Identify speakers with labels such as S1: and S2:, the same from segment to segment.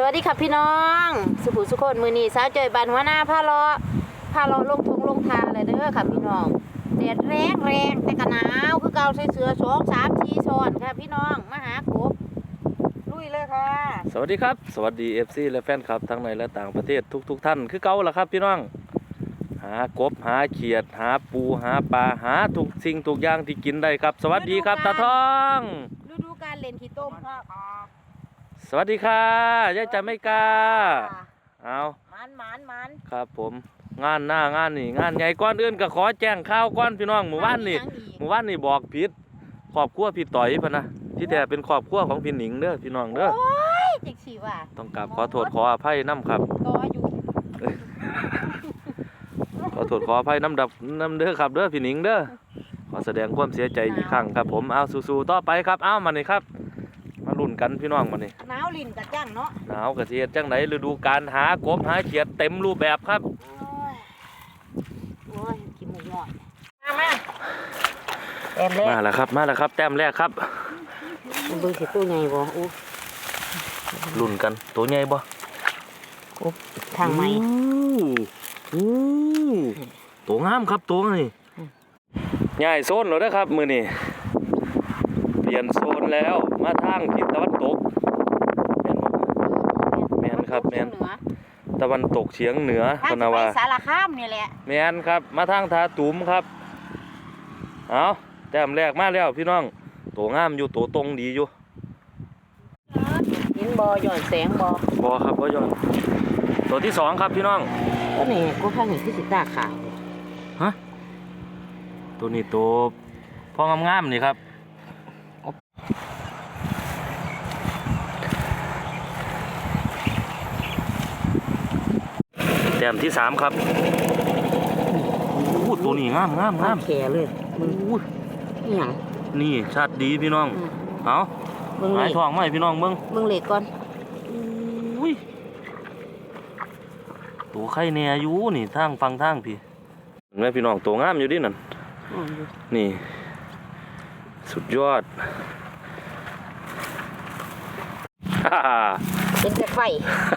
S1: สวัสดีครับพี่น้อง สุขุสุคนมือนีสาวจอยบันหัวหน้าผ้าเลาะผ้าเลาะลงทงลงทาเลยเด้อครับพี่น้องแดดแรงแรงแต่กะหนาวคือเก่าใส่เสื้อสองสามสี่ซ้อนครับพี่น้องมาหากบลุยเลยค่ะ
S2: สวัสดีครับ สวัสดี FC และแฟนคลับทั้งในและต่างประเทศทุกๆทท่านคือเก่าล่ะครับพี่น้อง หากบหาเขียด หาปูหาปลาหาทุกสิ่งทุกอย่างที่กินได้ครับ สวัสดีครับตาทอง
S1: ฤดูการเล่นขี้ต้มครับ
S2: สวัสดีค่ะยายจำไม่กล้าเอา
S1: มันมันมัน
S2: ครับผม งานหน้างานนี่งานใหญ่ก้อนอื่นก็ขอแจ้งข่าวก้อนพี่น้องหมู่บ้านนี่หมู่บ้านนี่บอกผิดครอบครัวพี่ต่อยพะนะที่แต่เป็นครอบครัวของพี่หนิงเด้อพี่น้องเด้อ
S1: โอ้ยจิกฉีว่ะ
S2: ต้องกราบขอโทษขออภัยน้ำครับ
S1: ก็อยู่
S2: ขอโทษขออภัยน้ำดับน้ำเด้อครับเด้อพี่หนิงเด้อขอแสดงความเสียใจอีกครั้งครับผมเอาสู้ๆต่อไปครับ เอามานี่ครับมาลุ้น กันพี่น้องมานี่
S1: หนาวลิ้นกระจังเนาะ
S2: หนาวกระเทียดจังไหนฤดูการหากบหาเขียดเต็มรูปแบบครับ
S1: โอ้ยโอ้ยกินหมูหน่อยมามาแอมเล่
S2: มาแล้วครับมาแล้วครับ แต้มแรกครับ
S1: มันเบิ่งสิตัวใหญ่บ่อู้
S2: ลุ้นกันตัวใหญ่บ่
S1: กบทางไหม
S2: อู้อู้ตัวงามครับตัวนี่ใหญ่โซนแล้วนะครับมือนี่เปลี่ยนโซนแล้ว มาทางทิศตะวันตกแม่นบ่แม่นครับแม่น
S1: เหนือ
S2: ตะวันตกเฉียงเหนือ
S1: ทาง
S2: พน
S1: จะ
S2: นะ
S1: ไป
S2: ว่า
S1: สารคามนี่แหละ
S2: แม่นครับ มาทางทาตุมครับเอาแต้มแรกมาแล้วพี่น้องตัวงามอยู่ตัวตรงดีอยู่
S1: เห็นบ่หย่อนแสงบ่
S2: บอครับพ่อยอดตัวที่สองครับพี่น้อง
S1: ก็นี่กูข้างนี้คือสิตาขาว
S2: ตัวนี้ตัวพ่องามๆนี่ครับ ต้มที่สามครับอู้ตัวนี้งามงามงาม
S1: แขเลยมึง
S2: อู้
S1: อีหยัง
S2: นี่ชัดดีพี่น้อง
S1: อืม
S2: เอา
S1: เบิ่ง
S2: หา
S1: เล็
S2: ย
S1: ก
S2: ทองไหมาให้พี่น้องเบิ้ง
S1: เบิ่งเล็กก่อน
S2: อุ้ยตัวไข่แหน่อยู่นี่ทางฟังทางพี่เห็นไหมพี่น้องตัวงามอยู่ดินั่น
S1: อ่อนอยู่
S2: นี่ สุดยอดฮ่าฮ่า
S1: เป็นแต่ไฟ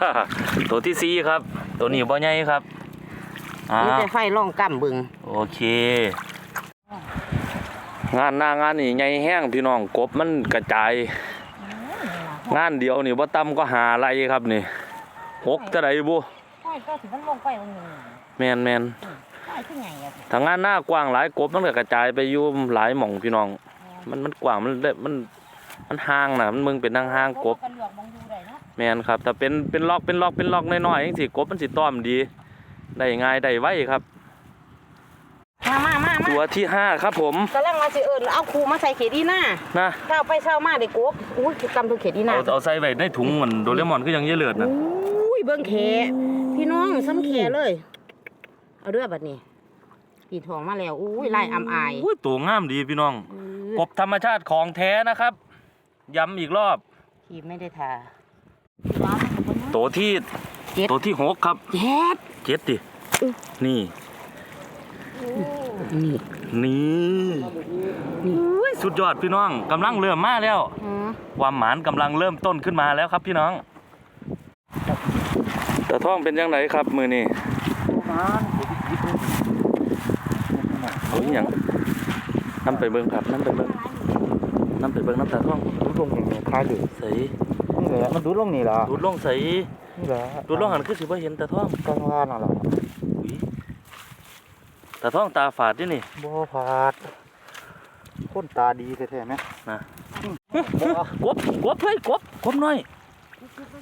S2: ฮ่าฮ่าตัวที่สี่ครับ ตัวนี้บ่ใหญ่ครับอ่า
S1: เป็นแต่ไฟร่องกำเบิ่ง
S2: โอเค งานหน้างานนี่ใหญ่แห้งพี่น้องกบมันกระจาย งานเดียวนี่บ่ต่ำก็หาไรครับนี่หกจะไดบุ
S1: ไฟก็ถึงมันลงไปตรงนี้
S2: แมนแมน
S1: ไฟคือไงอะ
S2: ทางงานหน้ากว้างหลายกบมันก็กระจายไปอยู่หลายหม่องพี่น้อง มันมันกว้างมันได้มัน มันห่างนะมันมึงเป็นทางห่างกบ
S1: กันเหลือกมองดูได้เนาะ
S2: แมนครับแต่เป็นเป็นล็อกเป็นล็อกเป็นล็อกน้อยๆจังสิกบมันสิต้อมดี ได้ง่ายได้ไวครับ
S1: มามามามา
S2: ตัวที่ห้าครับผม
S1: กำลังว่าสิเอิ้นเอาครูมาใส่เขตอีหน้า
S2: นะ
S1: ถ้าเอาไปเช้ามาได้กบอุ้ยคือกำตัวเขตอีหน้า
S2: เอาเอาใส่ไว้ในถุงเหมือนโดเรมอนคือยังเยเลือดนะ
S1: อุ้ยเบิ่งแขพี่น้องซ้ำแขเลย เอาเรือบัดนี้ปีทองมาแล้วอุ้ยลายอำอาย
S2: อุ้ยตัวงามดีพี่น้องกบธรรมชาติของแท้นะครับ ย้ำอีกรอบ
S1: ขีไม่ได้ทา
S2: ตัวที่
S1: เจ็ด
S2: ตัวที่หกครับ
S1: เจ็ด
S2: เจ็ดดินี่
S1: นี่
S2: นี่อุ้ยสุดยอดพี่น้องกำลังเริ่มมาแล้ว
S1: อือ
S2: ความหมานกำลังเริ่มต้นขึ้นมาแล้วครับพี่น้องตาท่องเป็นยังไงครับมือนี่เอาอหย่างน้ำไปเบิ้งครับน้ำไปเบิ้ง น้ำไปเบิ้งน้ำตาท่อง
S3: ดูลงนี่คาอยู่
S2: ใส่
S3: นี่แหละมันดูลงนี่ล่ะ
S2: ดูดลงใส่
S3: นี่แหละ
S2: ดูดลงหันคือสิว่าเห็นตาท่อง
S3: กลางว่านน่ะล่ะ
S2: อุ๊ยตาท่องตาฝาดดินี่
S3: บ่ผาดคนตาดีแท้ๆไหม
S2: นะ
S3: บ่
S2: กบกบเฮ้ยกบกบน้อย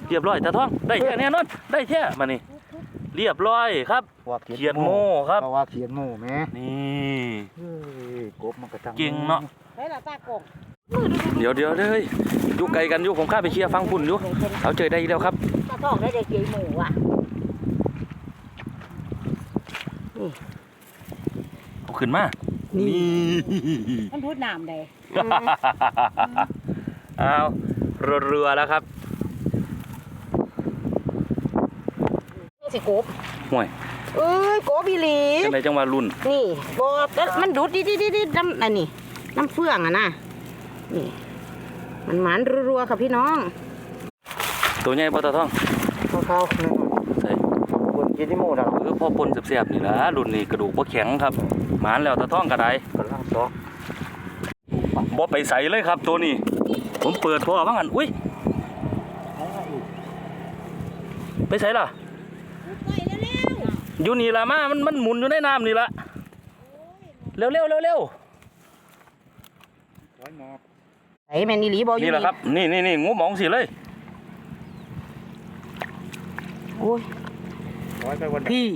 S2: เรียบร้อยตาท่อง ได้แท้แน่นอน ได้แท้มานี่เรียบร้อยครับ
S3: ว่า
S2: เขียดโม่ครับ
S3: เพราะว่าเขียดโม่แม่
S2: นี่
S3: เฮ้ยกบมันกระจัง
S2: เก่งเนาะ
S1: เฮ้ยล่ะตากง
S2: เดี๋ยวเดี๋ยวเดี๋ยวเฮ้ยอยู่ไกลกันอยู่ผมข้าไปเคลียร์ฟังพุ่นอยู่เอาเจอได้อีกแล้วครับ
S1: ตาทองได้ได้เกี่ยวหมูว่ะ
S2: เอาขึ้นมานี่
S1: มันพูดน้ำได้
S2: เอาเรือๆแล้วครับ
S1: สิกบ
S2: ห่วย
S1: เอ้ยกบอีหลี
S2: จังไรจังว่ารุ่น
S1: นี่บอแต่มันดูดดิดิดิดิน้ำอันนี้น้ำเฟืองอะนะ นี่มันหมานรัวๆค่ะพี่น้อง
S2: ตัวใหญ่บ่ตาท้อง
S3: เข้าวๆนี่
S2: ใส่
S3: คนกินที่หมูนะ
S2: เออพอปนเสียบๆนี่ล่ะรุ่นนี้กระดูกบ่แข็งครับหมานแล้วตาท้องก็ได้
S3: กำลังซอก
S2: บ่ไปใส่เลยครับตัวนี้ ผมเปิดพอว่างั้นอุ้ยไปใส่ล่ะอยู่นี่ล่ะมา มันมันหมุนอยู่ในน้ำนี่ล่ะเร็วเร็วเร็วเร็ว
S3: ร้อยหมอบ
S1: ไอ้แม่นอีหลีบ่อยู่
S2: นี่แหละครับ นี่นี่นี่งูหมองสิเลย
S1: โอ้ย
S3: ร้อยไปวัน
S1: พี่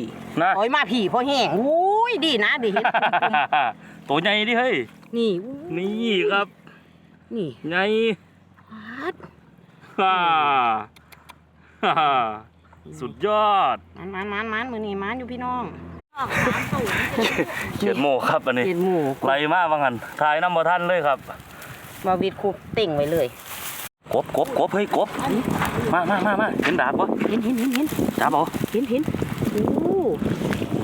S2: นะ
S1: โอ้ยมาพี่พอแห้งโอ้ยดีนะดิเห็น
S2: ตัวใหญ่ดิเฮ้ย
S1: นี่
S2: นี่ครับ
S1: นี่
S2: ใหญ่
S1: ฮัด
S2: ฮ่าฮ่าสุดยอด
S1: มันมันมันมันมือนี่มันอยู่พี่น้อง
S2: เขียนโมครับอันนี้
S1: เห็นหมู
S2: ไล่มาว่างั้นถ่ายน้ำบ่ทันเลยครับ
S1: บาวิดคุบเต่งไว้เลย
S2: กบกบกบเฮ้ยกบมามามามาเห็นดาบปะ
S1: เห็นเห็นเห็นเห็น
S2: จับเอา
S1: เห็นเห็นโอ้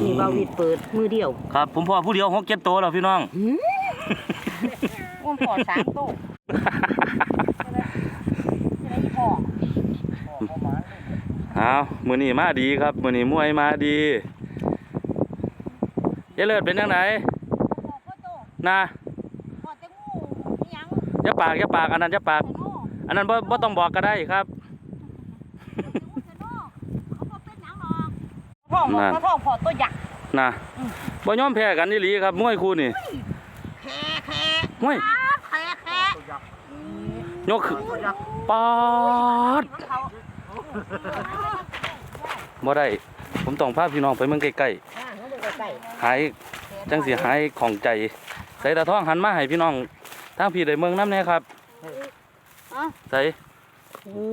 S1: นี่บาวิดเปิดมือเดียว
S2: ครับ ผมพ่อผู้เดียวหกเจ็ดตัวแล้วพี่น้อง
S1: หืมอ้วมพอสามโต๊ะพอ
S2: เอามือนี้มาดีครับ มือนี้มวยมาดียายเลิศเป็นยังไงนะ อย่าปากอย่าปากอันนั้นอย่าปาก อันนั้นบ่บ่ต้องบอกก็ได้ครับ
S1: พ่อหมอพ่อพอตัวใหญ่
S2: นะบ่ยอมแพ้กันนี่หลีครับมวยคู่นี่
S1: แค่แค่
S2: มวย
S1: แค่แค่
S2: ยกขึ้นปาดบ่ได้ ผมต้องพาพี่น้องไปเมืองใกล้
S1: อ่าน้องเด็กไก่
S2: ๆหายจังสิหายของใจ ใส่ตาท้องหันมาให้พี่น้อง ทางพี่ได้เมืองน้ำแน่ครับใส่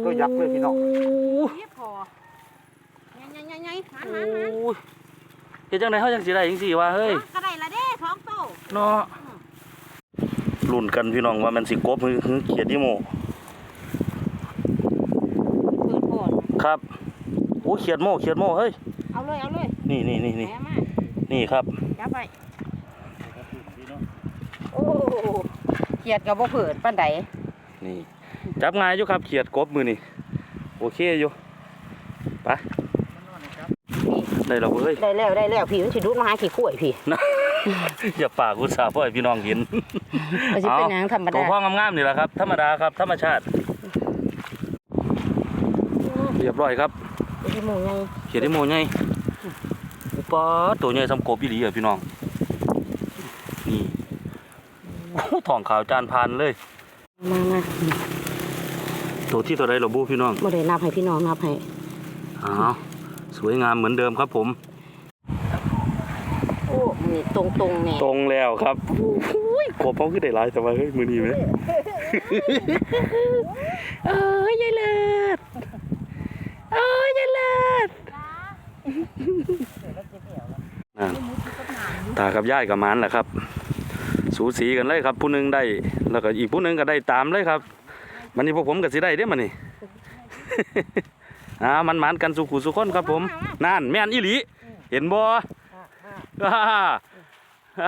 S3: ตัวยักษ์เลยพี่น้อง
S1: นี่พอไงไงไงหันหันหัน
S2: โอ้ยเฮ็ดจังไดเฮาจังสิได้จังซี่วะเฮ้ย
S1: ก็ได้ละเด้ท้องโต
S2: เนาะลุ้นกันพี่น้องว่ามันสิกบหรือหรือเขียดอีโม
S1: เปิดก่อน
S2: ครับโอ้เขียดโมเขียดโมเฮ้ย
S1: เอาเลยเอาเลย
S2: นี่นี่นี่นี่
S1: แหมมา
S2: นี่ครับ
S1: จับไปโอ้ เขียดกับบ่เผิดปานใด
S2: นี่จับง่ายอยู่ครับเขียดกบมือนี่โอเคอยู่ไปได้แล้วเฮ้ย
S1: ได้แล้วได้แล้วพี่มันสิดูดมาหาขี้ข่วยพี่
S2: นะอย่าปากอุตส่าห์พ่อให้พี่น้องเห็น
S1: มันสิเป็นหยังธรรม
S2: ตัว
S1: ดา
S2: พ่องามๆนี่แหละครับธรรมดาครับธรรมชาติ เรียบร้อยครับ
S1: พี่หมูไง
S2: เขียดที่โมใหญ่อุปาตัวใหญ่สำกบอีหลีอะพี่น้องนี่โอ้ ทองขาวจานพานเลย
S1: มามา
S2: ตัวที่ตัวใดเราบูพี่น้อง
S1: บ่ได้นับให้พี่น้องนับให้
S2: อ้าวสวยงามเหมือนเดิมครับผม
S1: โอ้นี่ตรงตรงๆนี่
S2: ตรงแล้วครับกบเขาคือได้หลายแต่ว่าเฮ้ยมือนี้ไหม
S1: เอ้ยยายเลิศเอ้ยยายเลิศ
S2: นั่นตากับยายกับหมันแหละครับ สูสีกันเลยครับ ผู้หนึงได้ แล้วก็อีกผู้หนึงก็ได้ตามเลยครับ มันนี่พวกผมก็สิได้เด้มันนี่อ่ามันหมันกันสุขุสุขคนครับผมนั่นแม่นอีหลี เห็นบ่ฮ่าฮ่า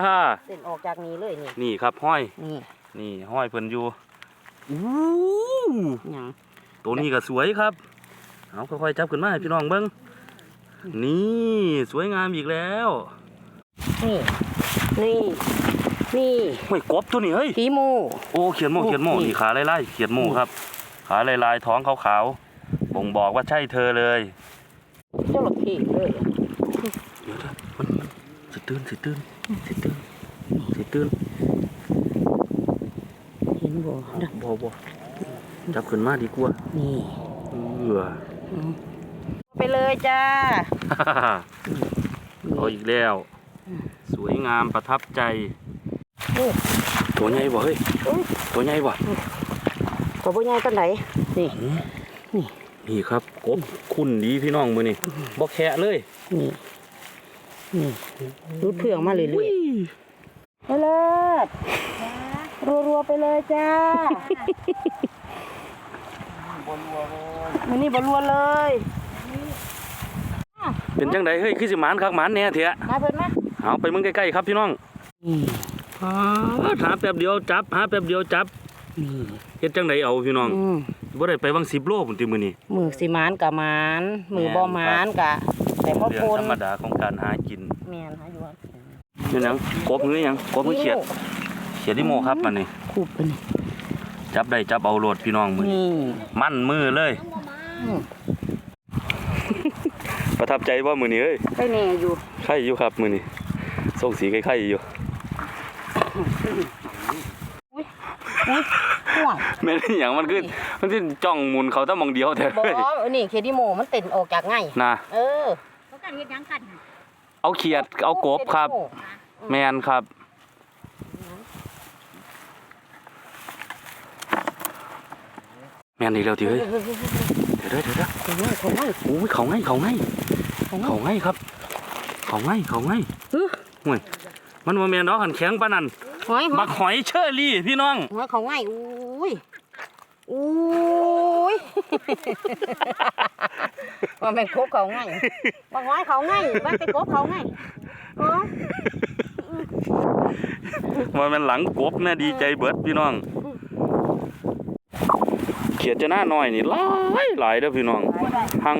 S2: ฮ่า
S1: เส้นออกจากนี้เลยนี่
S2: นี่ครับห้อย
S1: นี่
S2: นี่ห้อยเพิ่นอยู่อู้
S1: หยัง
S2: ตัวนี้ก็สวยครับเอาค่อยๆจับขึ้นมาให้พี่น้องเบิ่งนี่สวยงามอีกแล้ว
S1: นี่นี่ นี่
S2: ห้ยกบตัวนี้เฮ้ย
S1: ผีหมู
S2: โอ้เขียนโม
S1: โอ้
S2: เขียนโม
S1: นี่
S2: นี่ขาลายๆเขียนโมครับ ขาลายๆท้องขาวๆบ่งบอกว่าใช่เธอเลย
S1: เจ้าหลอกขี้เลย
S2: เดี๋ยวนะมันสิตื่นสิตื่นสิตื่นสิตื่น
S1: เห็นบ่ดัก
S2: บ่บ่จับขึ้นมาดีกว่า
S1: นี่
S2: เออ
S1: ไปเลยจ้า
S2: เอาอีกแล้ว สวยงามประทับใจ
S1: โอ้
S2: ตัวใหญ่บ่เฮ้ย
S1: โอ้ย
S2: ตัวใหญ่บ่
S1: ตัวบ่ใหญ่ปานใดนี่นี่
S2: นี่ครับกบคุณดีพี่น้องมือนี่บ่แคะเลย
S1: นี่นี่รูดเพื่องมาเรื่อยๆไปเลยรัวๆไปเลยจ้ามันนี่บรัวเลย
S2: เป็นจังไดเฮ้ยคือสิหมานคักหมานแหน่เถอะ
S1: มาเพิ่นมา
S2: เอาไปมึงใกล้ๆครับพี่น้อง
S1: นี่
S2: หาแป๊บเดียวจับหาแป๊บเดียวจับ
S1: นี่
S2: เฮ็ดจังไดเอาพี่น้อง
S1: อืม
S2: บ่ได้ไปวัง10โลพุ่นติมื้อนี้
S1: มือสิหมานกะหมานมือบ่หมานกะแต่พ่อ
S2: เรื่
S1: พ
S2: อง
S1: ล
S2: ธรรมดาของการหากิน
S1: แม่นหาอยู่ว่า
S2: นี่หยังกบหรือหยังกบหรือเขียดเขียดที่โมครับมันนี่
S1: คูบไปนี่
S2: จับได้จับเอาโลดพี่น้องมื้อนี้
S1: นี่
S2: มั่นมือเลย
S1: อืม
S2: ประทับใจบ่มื้อนี้เอ้ย
S1: ไปแน่อยู่
S2: ไข่อยู่ครับมื้อนี้ส่งสีไข่ๆอยู่
S1: ห่วง
S2: แม่นอหย่างมันคือมันสิจ้องหมุนเขาแตะมองเดียวแท้
S1: บ่
S2: เลย
S1: นี่เคดิโมมันเต้นออกจากไง
S2: นะ
S1: เออ
S4: เขากันเฮ็ดหยังกัน
S2: เอาเขียดเอากบครับ แมนครับแมนอีกแล้วทีเฮ้ยเดี๋ยวเดี๋ยวเดี๋ยวเดี๋ย
S1: เขาง่ายเขาง่าย
S2: โอ้ยเขาไงเขาไงเขาไงครับ เขาไงเขาง
S1: อื้อ
S2: ห่วยมันว่าแมนดอกหันแข็งปานนั้น
S1: หอยหอ
S2: บั
S1: ย
S2: กหอยเชอรี่พี่น้อง
S1: หอยเขาง่ายอุ้ยอุ้ยว่าเป็นกบเขาง่ายว่าหอยเขาง่ายว่าเป็นกบเขาง่ายอ๋อ
S2: ว่าแมันหลังกบเนี่ยดีใจเบิดพี่น้อง เขียดจะหน้าน้อยนี่หลายหลายเด้อพี่น้องหัง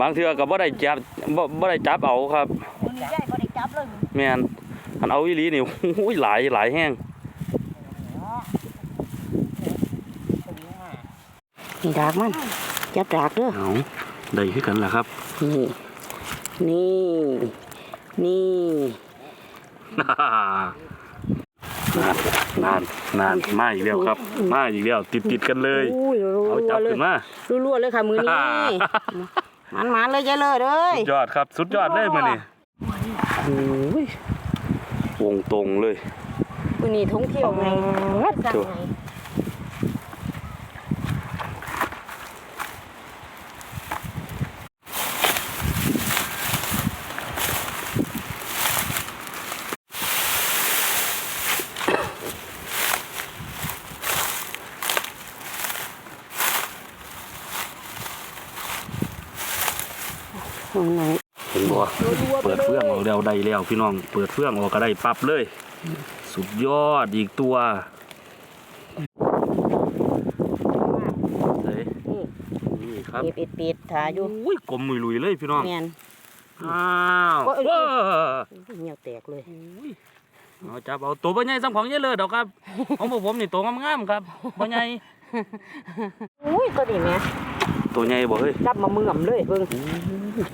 S2: บางเทื่อก็บ่ได้จับบ่บ่ได้จับเอาครับ
S1: มันใหญ่บ่ได้จับเลย
S2: แม่น อันเอาอีหลีนี่โอ้ยหลายหลายแห้ง
S1: นี่ดากมันจับดากเด้อ
S2: เอาได้คือกันล่ะครับ
S1: นี่นี่นี่
S2: นานนานมาอีกแล้วครับ มาอีกแล้วติดติดๆกันเลย
S1: อุ้ยรัว
S2: เอาจับ
S1: ๆเลย
S2: ขึ้นมา
S1: รัวๆเลยค่ะมือนี้มันมันๆเลยยายเลยเอ้ย
S2: สุดยอดครับ สุดยอดเลยมื้อนี้โอ้ย วงตรงเลย
S1: มือนี้ท่องเที่ยวไงสั่ง
S2: ถูก
S1: ไง เอาไหน
S2: เห็น บ่เปิดเฟืองออกแล้วได้แล้วพี่น้อง เปิดเฟืองออกก็ได้ปั๊บเลย สุดยอดอีกตัวเฮ้ย
S1: นี่
S2: นี่ครับ
S1: ปิดปิดปิดถ่ายอยู่
S2: อุ้ยกลมลุยๆเลยพี่น้อง
S1: แมน
S2: อ้าว
S1: โอ้ย
S2: ว้า
S1: เหี่ยวแตกเลย
S2: อุ้ยเอาจับเอาตัวบ่ใหญ่ซ้ำของเยอะเลยดอกครับ ของพวกผมนี่ตัวงามๆครับบ่ใหญ่
S1: อุ้ยตัวนี้แม่
S2: ตัวใหญ่บ่เฮ้ย
S1: จับมาเมื่อมเลยเบิ่ง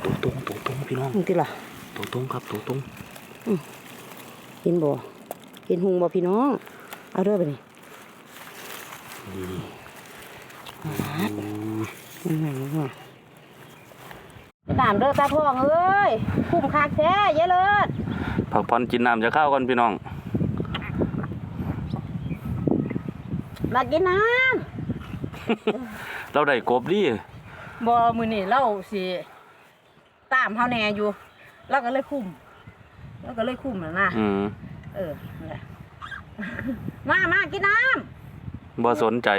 S2: ตัวตรงตัวตรงพี่น้อง
S1: นี่ติล่ะ
S2: ตัวตรงครับตัวตรง
S1: เห็นบ่เห็นหุงบ่พี่น้อง เอาเด้อไปนี่ตามเด้อตาพ่องเอ้ยคุ้มคักแท้ยายเลิศ
S2: พักผ่อนกินน้ำจะข้าวก่อนพี่น้อง
S1: มากินน้
S2: เราได้กบดิำ
S1: บ่มื้อนี้เราสิตามเฮาแน่อยู่เราก็เลยคุ้มเราก็เลยคุ้มน่ะนะ
S2: อืม
S1: เออนั่นแหละ มามากินน้
S2: บ่สนใจ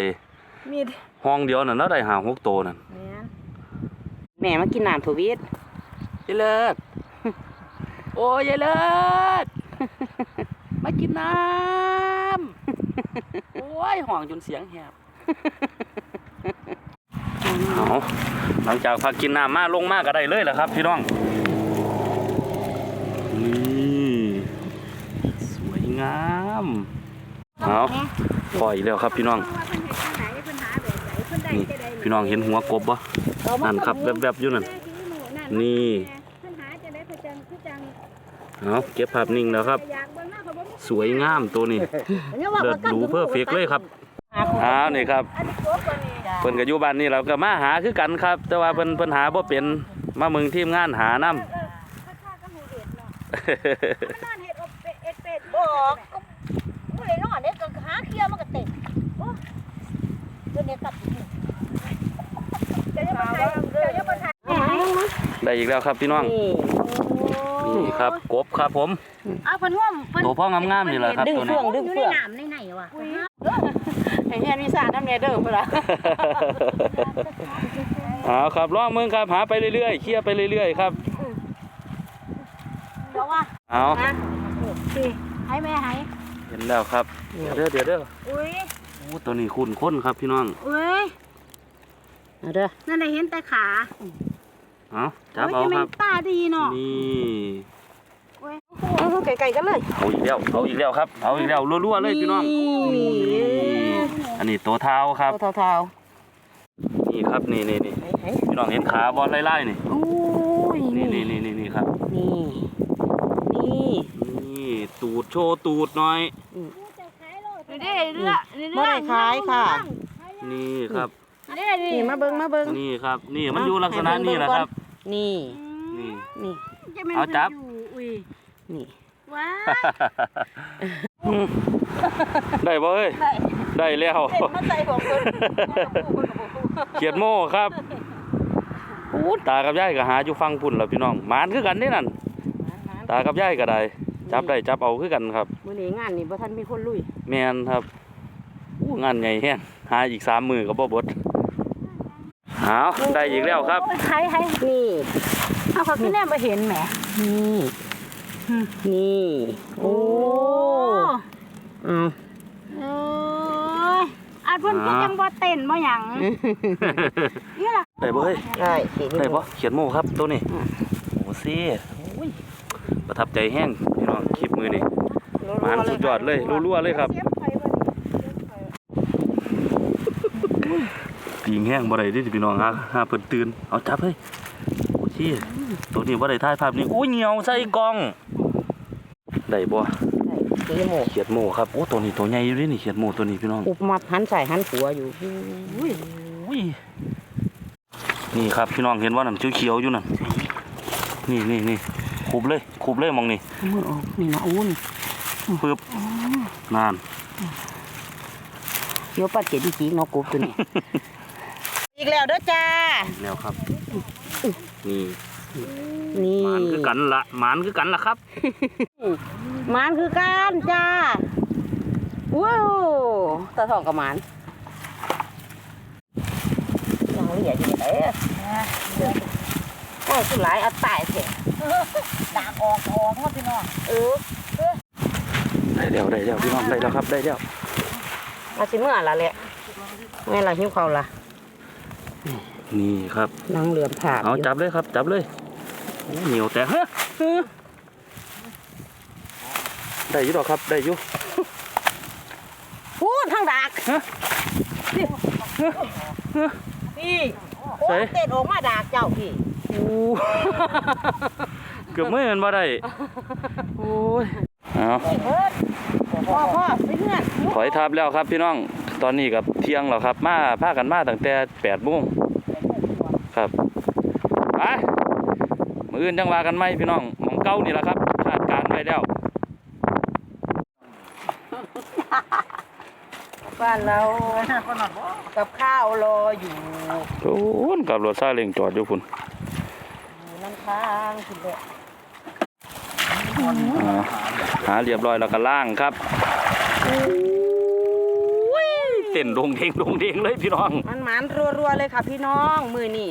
S2: ำ
S1: มี
S2: ห้องเดียวน่ะเราได้หาหกตัวนั่น
S1: แม่นแม่มากินน้ำทวีต
S2: ยายเลิศ โอ้ยยายเลิศ มากินน้ำ โอ้ย ห่วงจนเสียงแหบ เอาหลังจากพักกินน้ำมาลงมากก็ได้เลยแหละครับ พี่น้องนี่สวยงามเอาปล่อยแล้วครับพี่น้อง
S4: ว่าเพิ่นเฮ็ดจังไดเพิ่นหาแบบไหนเพิ่นได้
S2: นี่
S4: จะได้
S2: พี่น้องเห็นหัวกบปะนั่นครับแวบๆอยู่นั่นนี่
S4: เพิ่นหาจะได้เพิ่นจังคือจัง
S2: เอาเก็บภาพนิ่งแล้วครับ
S4: อยากเบิ่งหน้าเขาบ่มี
S2: สวยงามตัวนี้เลิศหรูเพอร์เฟกเลยครับอ้าวนี่ครับ
S4: อันนี้โกบกว่านี้
S2: เพิ่นก็อยู่บ้านนี่เราก็มาหาคือกันครับ แต่ว่าเพิ่นเพิ่นหาบ่เป็นมามึงทีมงานหานํ
S4: เออค่าๆก็หูเด็ดเนาะมันนอนเฮ็ดอบเป็ดเอ็ดเป็ด
S1: บอกก็ไม่ได้นอนเนี่ยก็หาเคลียร์มันก็เต็มโอ้เดี๋ยวนี้กลับอีกนี่
S4: เดี๋ยวจะมาถ่ายเดี๋ยวจะมาถ่าย
S2: ได้อีกแล้วครับพี่น้อง
S1: นี่
S2: นี่ครับกบครับผม
S4: อ้าวเพิ่นห่วมเพิ่น
S2: ตัวพ่องามๆนี่แหละครับ
S1: ดึง
S2: ตัว
S1: เฟื
S2: นี้
S1: องดึง
S4: อยู่
S1: เฟื
S4: ใน
S1: อง
S4: น้ำในไหนวะ
S1: ให้เฮียนวิสาทำเนี่ยเด้อพุ่นล่ะ
S2: เอาครับลองมึงครับหาไปเรื่อยๆเคลียร์ไปเรื่อยๆครับ
S1: เพราะว่า
S2: เอา
S4: นะสิให้แม่ให้
S2: เห็นแล้วครับเดี๋ยวเด้อเดี๋ยวเด้อ
S4: อุ้ย
S2: โอ้ตัวนี้คุ้นค้นครับพี่น้อง
S4: อุ้ย
S1: เอาเด้อ
S4: นั่นได้เห็นแต่ขา
S2: เอาจับ
S4: โย
S2: เอา
S4: จะ
S2: ค
S4: ป็
S2: รั
S4: น
S2: บ
S4: ตาดีเนาะ
S2: นี่
S4: โอ้ย
S1: เอาไก่ๆกันเลย
S2: เอาอีกแล้วเอาอีกแล้วครับเอาอีกแล้วรัวๆเลยพี่น้อง
S1: นี่
S2: อันนี้ตัวเท้าครับ
S1: เท้า
S2: นี่ครับนี่นี่นี่
S1: ๆเฮ้ย
S2: พี่น้องเห็นขาบอลไล่ๆนี่
S1: ๆโอ้ย
S2: นี่นี่นี่นี่นี่ครับ
S1: นี่นี่
S2: นี่ตูดโชว์ตูดหน่อย
S4: นี่ได้เรือนี่
S1: บ่ได้ขายค่ะ
S2: นี่ครับ
S4: นี่
S1: นี่มาเบิ่งมาเบิ่ง
S2: นี่ครับ นี่มันอยู่ลักษณะนี้แหละครับ
S1: นี่
S2: นี่
S1: นี่
S2: เอาจับ
S4: อุ้ย
S1: นี่
S4: ว้า
S2: ได้บ่เอ้ย
S1: ได้
S2: ได้แล้ว
S1: มาใส่ของเพิ่น
S2: เขียดโม่ครับอู้ตากับยายก็หาอยู่ฟังพุ่นแล้วพี่น้องหมานคือกันนี่นั่นตากับยายก็ได้จับได้จับเอาคือกันครับ
S1: มื้อนี้งานนี่บ่ทันมีคนลุย
S2: แมนครับอู้งานใหญ่แฮงหาอีกสามมือก็บ่เบดเอาได้อีกแล้วครับ
S4: ใครใคร
S1: นี่
S4: เอาเขาขึ้นแน่มาเห็นแหม
S1: นี่นี่โอ้ อืม
S4: โอ้ยอาจเพิ่นก็จังบ่เต้นบ่หยังนี่ล่ะ
S2: ได้บ่เฮ้ย
S1: ได้สิ
S2: ได้บ่เขียนโม่ครับตัวนี้โอ้ซี่ประทับใจแห้งพี่น้องคลิปมือนี่หมานสุดยอดเลยรัวๆเลยครับ
S4: เสียบไฟบ่นี่
S2: ปิงแห้งบ่ได้เดิพี่น้องฮะหาเพิ่นตื่นเอาจับเฮ้ยโอ้ซี่ตัวนี้บ่ได้ถ่ายภาพนี้โอ้ยเหี่ยวใส่กล้องได้บ่
S1: ได้สีหมู
S2: เขียดโม่ครับโอ้ตัวนี้ตัวใหญ่อยู่เดินี่เขียดโม่ตัวนี้พี่น้อง
S1: อุบมัดหันใส่หันขัวอยู่อุ้ย
S2: อุ้ยนี่ครับพี่น้องเห็นว่านั่นเขียวๆอยู่นั่นนี่นี่นี่คุบเลยคุบเลยมองนี่
S1: เอามือออกนี่นะอุ้น
S2: ปึ๊บนาน
S1: เดี๋ยวปัดเจ็ดอีกทีเนาะกบตัวนี้ อีกแล้วเด้อจ้า
S2: แล้วครับ นี่
S1: นี่
S2: หมานคือกันละหมานคือกันละครับ
S1: หมานคือการจ้าว้าวตาทองกับหมานยังเหลี่ยอยู่เลยโอ้ยสุดหลายเอาตายเถอะ
S4: ดากออกออกมาพี่น้อง
S1: เออ
S2: ได้แล้วได้แล้วพี่น้องได้แล้วครับได้แล้ว
S1: มาสิเมื่อละแหละแม่ละหิวเขาวละ
S2: นี่ครับ
S1: นั่งเหลือมผาด
S2: เอาจับเลยครับ จับเลย โอ้เหนียวแต่เฮ้ยได้อยู่ดอกครับ ได้อยู่
S1: พูดทางดัก
S2: ฮะ
S1: พี่โอ้
S2: ใส่
S1: เต้นออกมาดากเจ้าพี่
S2: อู้เกือบไม่เห็นว่าได้ โอ้ยเอา
S1: เฮ้ยพ่อพ่อไปเพื่อน
S2: ถอยทับแล้วครับพี่น้อง ตอนนี้กับเที่ยงแล้วครับ มาพากันมาตั้งแต่แปดโมงครับไป มืออื่นจังว่ากันไหมพี่น้องหมองเก้านี่แหละครับคาดการณ์ไว้แล้ว
S1: บ้านเรากับข้าวรออยู่
S2: โอ้นกับรถซาเล้งจอดอยู่พุ่น
S1: อยู่น้ำทางคุณเด็ก
S2: อ่าหาเรียบร้อยแล้วก็ล่างครับเต้นโดงเด้งโดงเด้งเลยพี่น้อง
S1: มันหมานรัวๆเลยค่ะพี่น้องมือนี่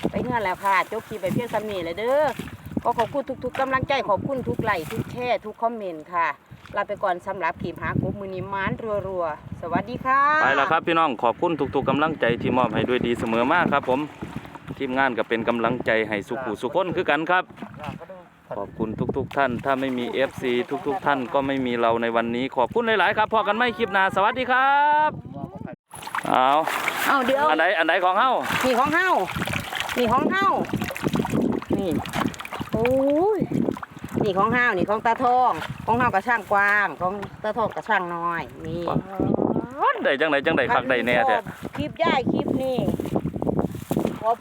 S1: ไป เงื่อนแล้วค่ะจบคลิปไปเพียงสำนีเลยเด้อก็ขอบคุณทุก ๆกำลังใจขอบคุณทุกไลค์ทุกแชร์ทุกคอมเมนต์ค่ะลาไปก่อนสำหรับคลิปหากบมือนี้หมานรัวๆ สวัสดีค่ะ
S2: ไปแล้วครับพี่น้องขอบคุณทุกๆกำลังใจที่มอบให้ด้วยดีเสมอมากครับผมทีมงานก็เป็นกำลังใจให้สุขุสุขคนคือกันครับ ขอบคุณทุก ๆ ท่าน ถ้าไม่มี FC ทุก ๆ ท่านก็ไม่มีเราในวันนี้ ขอบคุณหลายๆครับพอกันไม่คลิปหน้าสวัสดีครับเอา
S1: เอาเดี๋ยว
S2: อันไหนอันไหนของเฮา
S1: นี่ของเฮา นี่ของเฮานี่โอ้ยนี่ของเฮานี่ของตาทอง ของเฮากระช่างกว้าง ของตาทองกระช่างน้อย นี่
S2: ได้จังไหนจังไหนคักได้แน่แท้
S1: คลิปย่ายคลิปนี่ขอบคุณ